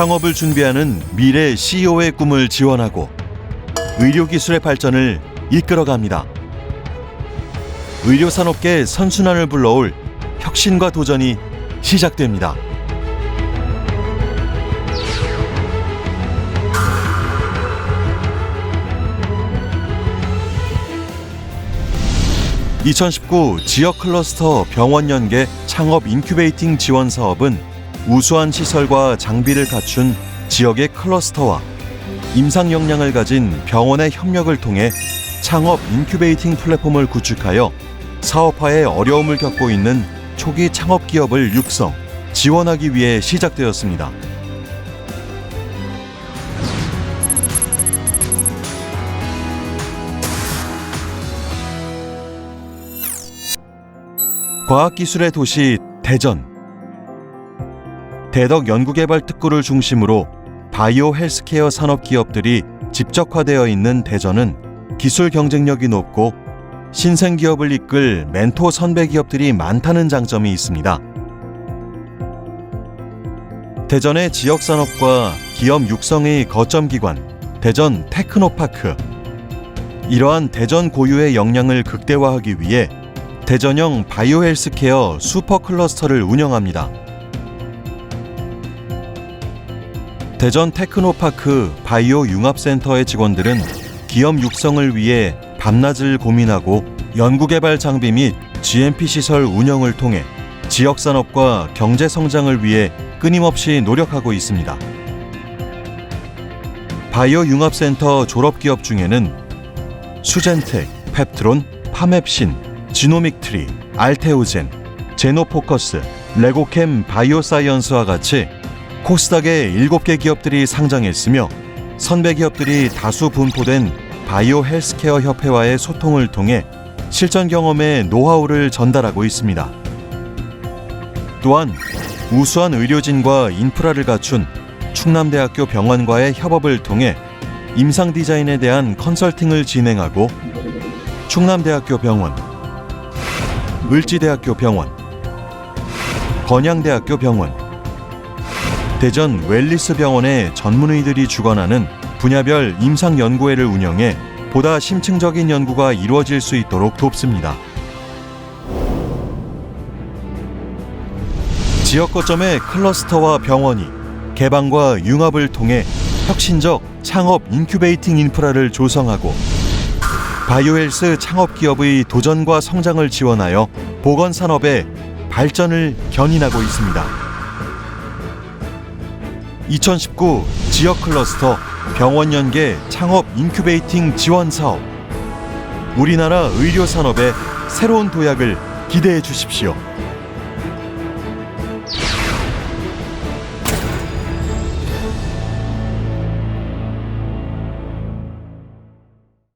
창업을 준비하는 미래 CEO의 꿈을 지원하고 의료기술의 발전을 이끌어갑니다. 의료산업계 선순환을 불러올 혁신과 도전이 시작됩니다. (2019) 지역 클러스터 병원 연계 창업 인큐베이팅 지원 사업은 우수한 시설과 장비를 갖춘 지역의 클러스터와 임상 역량을 가진 병원의 협력을 통해 창업 인큐베이팅 플랫폼을 구축하여 사업화에 어려움을 겪고 있는 초기 창업 기업을 육성, 지원하기 위해 시작되었습니다. 과학기술의 도시 대전. 대덕 연구개발 특구를 중심으로 바이오 헬스케어 산업 기업들이 집적화되어 있는 대전은 기술 경쟁력이 높고 신생 기업을 이끌 멘토 선배 기업들이 많다는 장점이 있습니다. 대전의 지역 산업과 기업 육성의 거점 기관 대전 테크노파크 이러한 대전 고유의 역량을 극대화하기 위해 대전형 바이오 헬스케어 슈퍼 클러스터를 운영합니다. 대전 테크노파크 바이오 융합센터의 직원들은 기업 육성을 위해 밤낮을 고민하고 연구개발 장비 및 GMP 시설 운영을 통해 지역 산업과 경제 성장을 위해 끊임없이 노력하고 있습니다. 바이오 융합센터 졸업 기업 중에는 수젠텍, 펩트론, 파맵신, 지노믹트리, 알테오젠, 제노포커스, 레고캠 바이오사이언스와 같이 코스닥에 7개 기업들이 상장했으며 선배 기업들이 다수 분포된 바이오 헬스케어 협회와의 소통을 통해 실전 경험의 노하우를 전달하고 있습니다. 또한 우수한 의료진과 인프라를 갖춘 충남대학교 병원과의 협업을 통해 임상 디자인에 대한 컨설팅을 진행하고 충남대학교 병원, 을지대학교 병원, 건양대학교 병원, 대전 웰리스 병원의 전문의들이 주관하는 분야별 임상 연구회를 운영해 보다 심층적인 연구가 이루어질 수 있도록 돕습니다. 지역 거점의 클러스터와 병원이 개방과 융합을 통해 혁신적 창업 인큐베이팅 인프라를 조성하고 바이오헬스 창업 기업의 도전과 성장을 지원하여 보건 산업의 발전을 견인하고 있습니다. 2019 지역 클러스터 병원 연계 창업 인큐베이팅 지원 사업 우리나라 의료 산업의 새로운 도약을 기대해 주십시오.